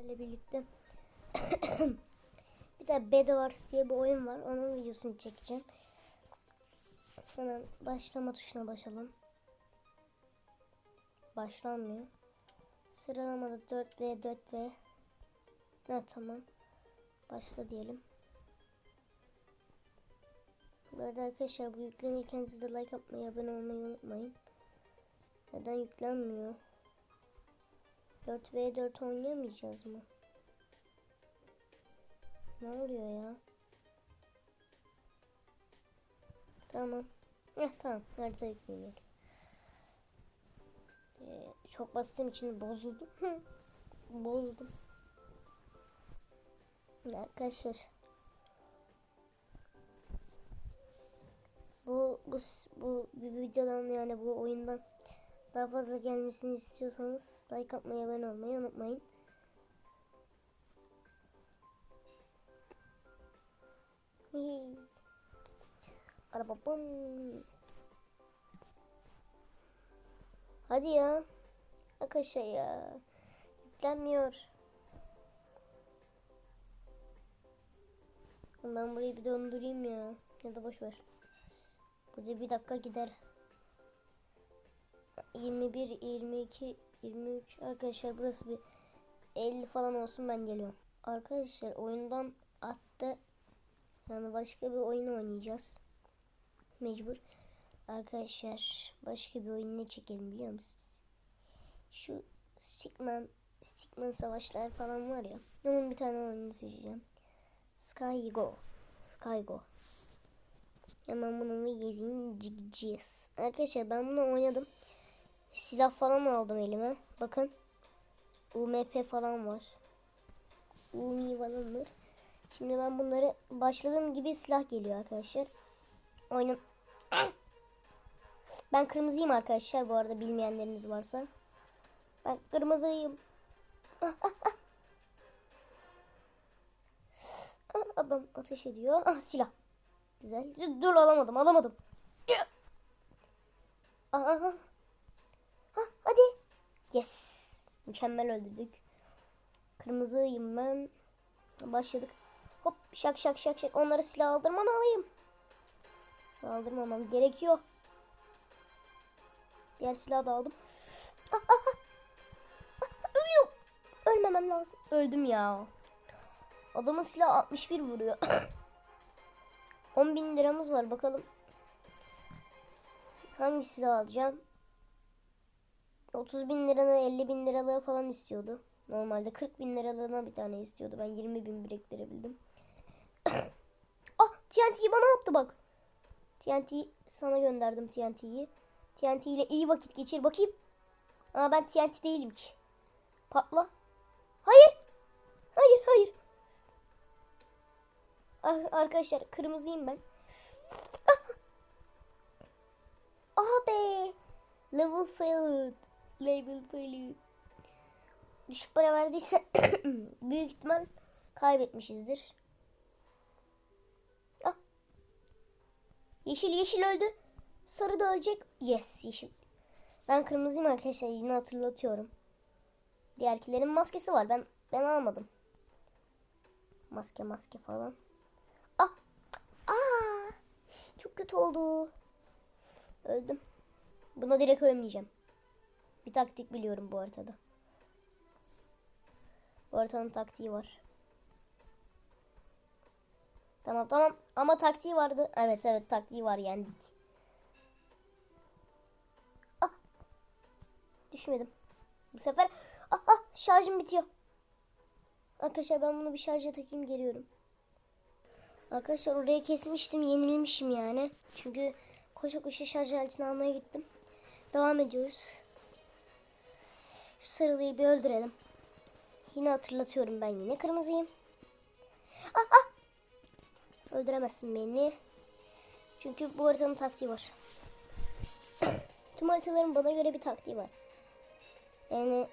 ile birlikte bir de Bedwars diye bir oyun var. Onun videosunu çekeceğim. Hemen başlama tuşuna basalım. Başlanmıyor. Sıralamada 4V 4V. Ne tamam. Başla diyelim. Bu arkadaşlar bu yüklenirken siz de like atmayı, abone olmayı unutmayın. Neden yüklenmiyor? 4v4 oynayamayacağız mı? Ne oluyor ya? Tamam. Heh, tamam. Harita yükleniyor. Ee, çok bastığım için bozuldu. Bozdum. Arkadaşlar. Bu bu bu videodan yani bu oyundan daha fazla gelmesini istiyorsanız like atmayı abone olmayı unutmayın. Araba bum. Hadi ya. Arkadaşlar ya. Yüklenmiyor. Ben burayı bir döndüreyim ya. Ya da boş ver. Burada bir dakika gider. 21, 22, 23 arkadaşlar burası bir 50 falan olsun ben geliyorum. Arkadaşlar oyundan attı. Yani başka bir oyun oynayacağız. Mecbur. Arkadaşlar başka bir oyun ne çekelim biliyor musunuz? Şu Stickman, Stickman savaşlar falan var ya. Onun bir tane oyunu seçeceğim. Sky Go. Sky Go. Hemen bunu yazayım. Arkadaşlar ben bunu oynadım. Silah falan aldım elime. Bakın. UMP falan var. UMI falan var. Şimdi ben bunları başladığım gibi silah geliyor arkadaşlar. Oyunun Ben kırmızıyım arkadaşlar bu arada bilmeyenleriniz varsa. Ben kırmızıyım. Ah, ah, ah. Ah, Adam ateş ediyor. Ah silah. Güzel. Dur alamadım alamadım. Aha. Yes. Mükemmel öldürdük. Kırmızıyım ben. Başladık. Hop şak şak şak şak. Onları silah aldırmamalıyım. Silah aldırmamam gerekiyor. Diğer silahı da aldım. Ah, ah. Ah, Ölüyorum. Ölmemem lazım. Öldüm ya. Adamın silahı 61 vuruyor. 10 bin liramız var bakalım. Hangi silah alacağım? 30 bin lirana 50 bin liralığı falan istiyordu. Normalde 40 bin liralığına bir tane istiyordu. Ben 20 bin biriktirebildim. ah TNT'yi bana attı bak. TNT sana gönderdim TNT'yi. TNT ile iyi vakit geçir bakayım. Aa ben TNT değilim ki. Patla. Hayır. Hayır hayır. Ar- arkadaşlar kırmızıyım ben. Ah. Aha be. Level failed. Level failed. Düşük para verdiyse büyük ihtimal kaybetmişizdir. Ah. Yeşil yeşil öldü. Sarı da ölecek. Yes yeşil. Ben kırmızıyım arkadaşlar yine hatırlatıyorum. Diğerkilerin maskesi var. Ben ben almadım. Maske maske falan. Ah. Aa. Çok kötü oldu. Öldüm. Buna direkt ölmeyeceğim. Bir taktik biliyorum bu haritada. Bu haritanın taktiği var. Tamam tamam ama taktiği vardı. Evet evet taktiği var yendik. Ah. Düşmedim. Bu sefer ah, ah şarjım bitiyor. Arkadaşlar ben bunu bir şarja takayım geliyorum. Arkadaşlar oraya kesmiştim yenilmişim yani. Çünkü koşa koşa şarj aletini almaya gittim. Devam ediyoruz. Şu sarılıyı bir öldürelim. Yine hatırlatıyorum ben yine kırmızıyım. Ah ah. Öldüremezsin beni. Çünkü bu haritanın taktiği var. Tüm haritaların bana göre bir taktiği var. Yani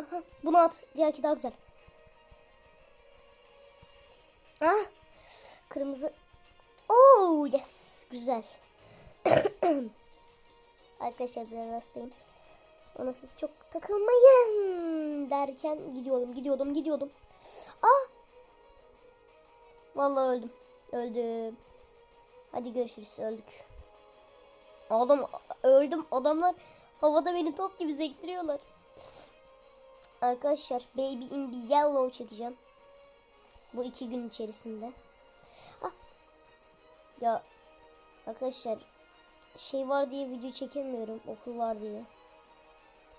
aha, bunu at. Diğerki daha güzel. Ah. Kırmızı. Oh yes. Güzel. Arkadaşlar biraz hastayım. Ona siz çok takılmayın. derken gidiyordum gidiyordum gidiyordum. Ah! Vallahi öldüm. Öldüm. Hadi görüşürüz öldük. Adam öldüm. Adamlar havada beni top gibi sektiriyorlar. Arkadaşlar Baby in the Yellow çekeceğim. Bu iki gün içerisinde. Ah. Ya arkadaşlar şey var diye video çekemiyorum. Okul var diye.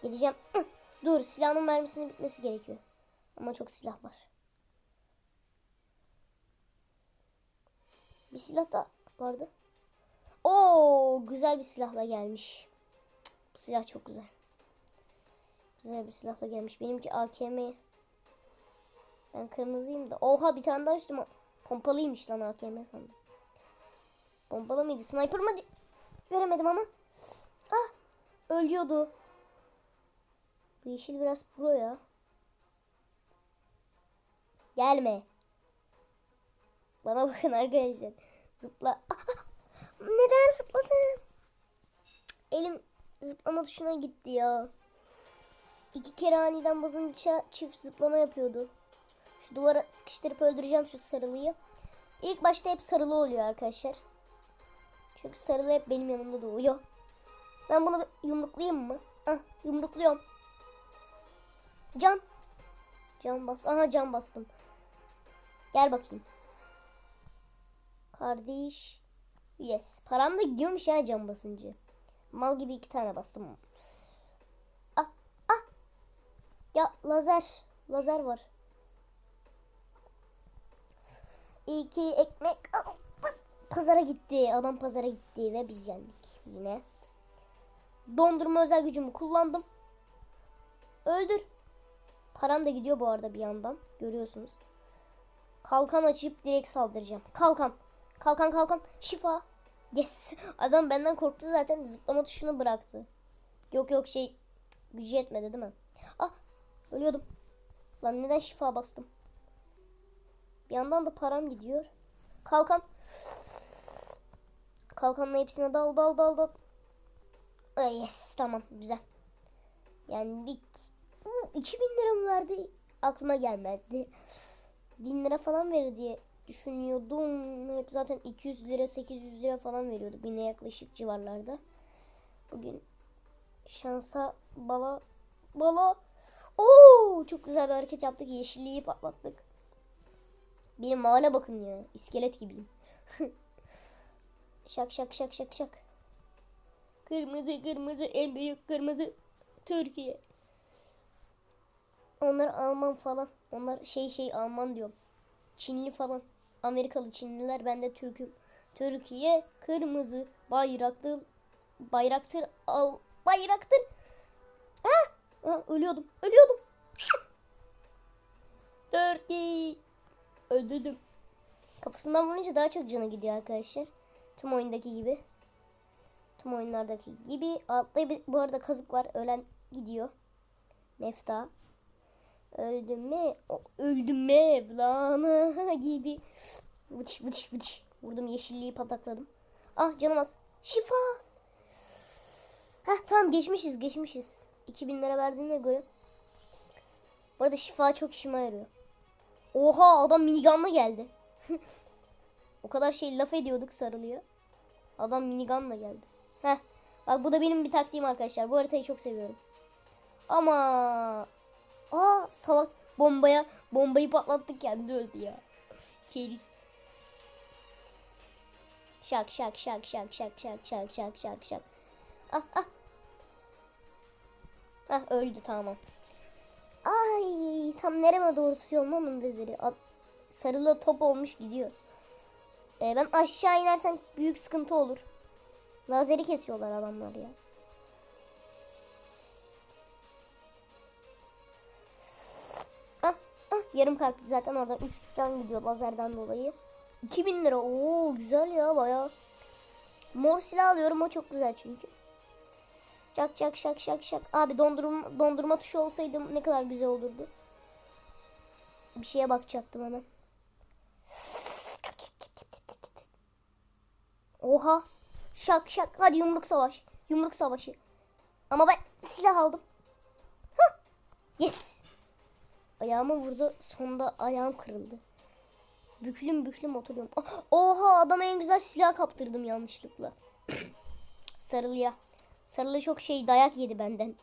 Geleceğim. Dur silahın mermisinin bitmesi gerekiyor. Ama çok silah var. Bir silah da vardı. Oo güzel bir silahla gelmiş. Bu silah çok güzel. Güzel bir silahla gelmiş. Benimki AKM. Ben kırmızıyım da. Oha bir tane daha üstüme. Pompalıymış lan AKM sandım. Pompalı mıydı? Sniper mı? Göremedim ama. Ah ölüyordu. Bu yeşil biraz pro ya. Gelme. Bana bakın arkadaşlar. Zıpla. Neden zıpladım? Elim zıplama tuşuna gitti ya. İki kere aniden basınca çift zıplama yapıyordu. Şu duvara sıkıştırıp öldüreceğim şu sarılıyı. İlk başta hep sarılı oluyor arkadaşlar. Çünkü sarılı hep benim yanımda doğuyor. Ben bunu yumruklayayım mı? Ah yumrukluyorum. Can. Can bas. Aha can bastım. Gel bakayım. Kardeş. Yes. Param da gidiyormuş ya can basınca. Mal gibi iki tane bastım. Ah ah. Ya lazer. Lazer var. İki ekmek. Pazara gitti. Adam pazara gitti ve biz yendik yine. Dondurma özel gücümü kullandım. Öldür. Param da gidiyor bu arada bir yandan. Görüyorsunuz. Kalkan açıp direkt saldıracağım. Kalkan. Kalkan kalkan. Şifa. Yes. Adam benden korktu zaten. Zıplama tuşunu bıraktı. Yok yok şey gücü yetmedi değil mi? Ah ölüyordum. Lan neden şifa bastım? Bir yandan da param gidiyor. Kalkan. Kalkanla hepsine dal dal dal dal. Yes tamam güzel. Yendik. Hmm, 2000 lira mı verdi? Aklıma gelmezdi. 1000 lira falan verir diye düşünüyordum. Hep zaten 200 lira 800 lira falan veriyordu. Bine yaklaşık civarlarda. Bugün şansa bala bala Oo çok güzel bir hareket yaptık. Yeşilliği patlattık. Benim hale bakın ya. İskelet gibiyim. şak şak şak şak şak. Kırmızı kırmızı en büyük kırmızı Türkiye. Onlar Alman falan. Onlar şey şey Alman diyorum. Çinli falan. Amerikalı Çinliler ben de Türk'üm. Türkiye kırmızı bayraktır bayraktır al bayraktır. Ha? ha ölüyordum. Ölüyordum. Türkiye. Öldürdüm. Kafasından vurunca daha çok canı gidiyor arkadaşlar. Tüm oyundaki gibi. Tüm oyunlardaki gibi. Altta bir, bu arada kazık var. Ölen gidiyor. Mefta. Öldüm mü? Öldüm Mevlana gibi. Vıç vıç vıç. Vurdum yeşilliği patakladım. Ah canım az. Şifa. Heh tamam geçmişiz geçmişiz. 2000 lira verdiğine göre. Bu arada şifa çok işime yarıyor. Oha adam minigunla geldi. o kadar şey laf ediyorduk sarılıyor. Adam minigunla geldi. Heh. Bak bu da benim bir taktiğim arkadaşlar. Bu haritayı çok seviyorum. Ama Aa salak bombaya bombayı patlattı kendi öldü ya. Keriz. Şak şak şak şak şak şak şak şak şak şak. Ah ah. Ah öldü tamam. Ay tam nereme doğru tutuyorum onun veziri. Sarılı top olmuş gidiyor. Ee, ben aşağı inersem büyük sıkıntı olur. Lazeri kesiyorlar adamlar ya. Yarım kalpti zaten orada 3 can gidiyor lazerden dolayı. 2000 lira. Oo güzel ya baya. Mor silah alıyorum o çok güzel çünkü. Şak şak şak şak şak. Abi dondurma, dondurma tuşu olsaydı ne kadar güzel olurdu. Bir şeye bakacaktım hemen. Oha. Şak şak. Hadi yumruk savaş. Yumruk savaşı. Ama ben silah aldım. Hah. Yes. Ayağıma vurdu. Sonunda ayağım kırıldı. Büklüm büklüm oturuyorum. Ah, Oha adama en güzel silah kaptırdım yanlışlıkla. Sarılıya. Sarılı çok şey dayak yedi benden.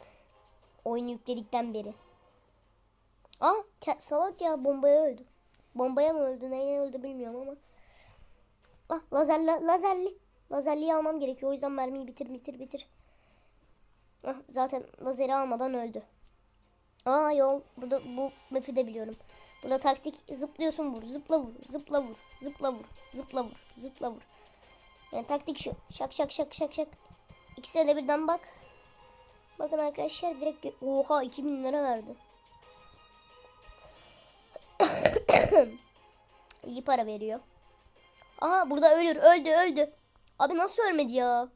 Oyun yükledikten beri. Ke- salak ya bombaya öldü. Bombaya mı öldü neye öldü bilmiyorum ama. Ah lazerli lazerli. Lazerliyi almam gerekiyor. O yüzden mermiyi bitir bitir bitir. Ah, zaten lazeri almadan öldü. Aa yol. Burada bu map'i de biliyorum. Burada taktik zıplıyorsun vur, zıpla vur, zıpla vur, zıpla vur, zıpla vur, zıpla vur. Yani taktik şu. Şak şak şak şak şak. İkisine de birden bak. Bakın arkadaşlar direkt oha 2000 lira verdi. İyi para veriyor. Aha burada ölür öldü öldü. Abi nasıl ölmedi ya?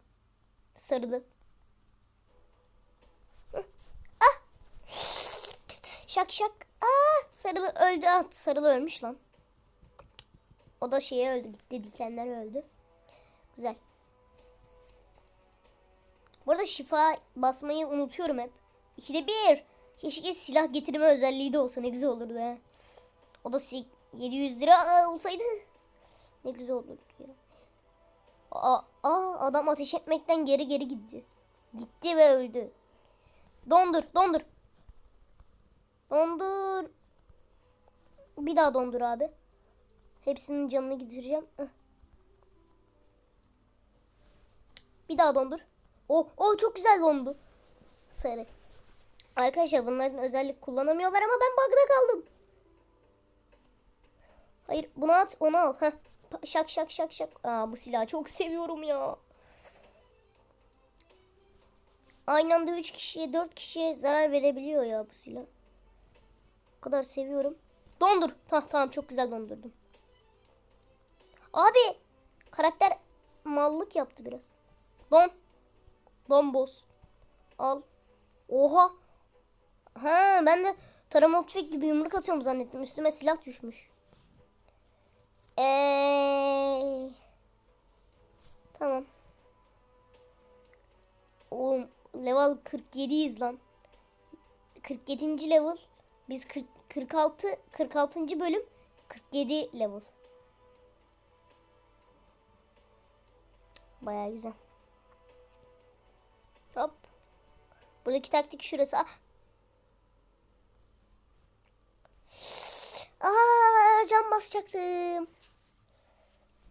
Sarılı. Ah. Şak şak. Aa, sarılı öldü. Ah, sarılı ölmüş lan. O da şeye öldü gitti dikenler öldü. Güzel. Bu arada şifa basmayı unutuyorum hep. İkide bir. Keşke silah getirme özelliği de olsa ne güzel olurdu ha. O da si- 700 lira aa, olsaydı ne güzel olurdu ya. Aa, aa, adam ateş etmekten geri geri gitti. Gitti ve öldü. Dondur, dondur. Dondur. Bir daha dondur abi. Hepsinin canını gidireceğim. Bir daha dondur. Oh, oh çok güzel dondu. Sarı. Arkadaşlar bunların özellik kullanamıyorlar ama ben bug'da kaldım. Hayır bunu at onu al. Heh. Şak şak şak şak. Aa, bu silahı çok seviyorum ya. Aynı anda 3 kişiye 4 kişiye zarar verebiliyor ya bu silah. Kadar seviyorum. Dondur. Tamam tamam çok güzel dondurdum. Abi karakter mallık yaptı biraz. Don. Don boss. Al. Oha. Ha ben de taramalı tüfek gibi yumruk atıyorum zannettim. Üstüme silah düşmüş. Eee. Tamam. Oğlum level 47'yiz lan. 47. level. Biz 40, 46 46. bölüm 47 level. Baya güzel. Hop. Buradaki taktik şurası. Ah. Aa, can basacaktım.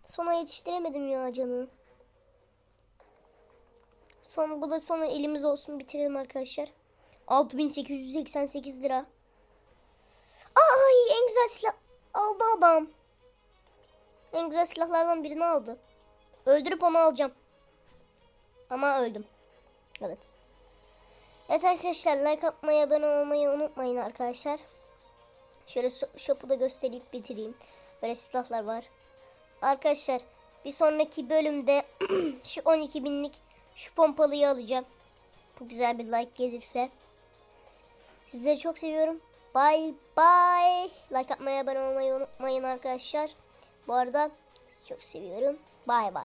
Sona yetiştiremedim ya canı. Son bu da sonu elimiz olsun bitirelim arkadaşlar. 6888 lira. Güzel silah aldı adam. En güzel silahlardan birini aldı. Öldürüp onu alacağım. Ama öldüm. Evet. Evet arkadaşlar like atmayı abone olmayı unutmayın arkadaşlar. Şöyle shop'u da göstereyim bitireyim. Böyle silahlar var. Arkadaşlar bir sonraki bölümde şu 12 binlik şu pompalıyı alacağım. Bu güzel bir like gelirse. Sizleri çok seviyorum. Bye bye. Like atmayı abone olmayı unutmayın arkadaşlar. Bu arada sizi çok seviyorum. Bye bye.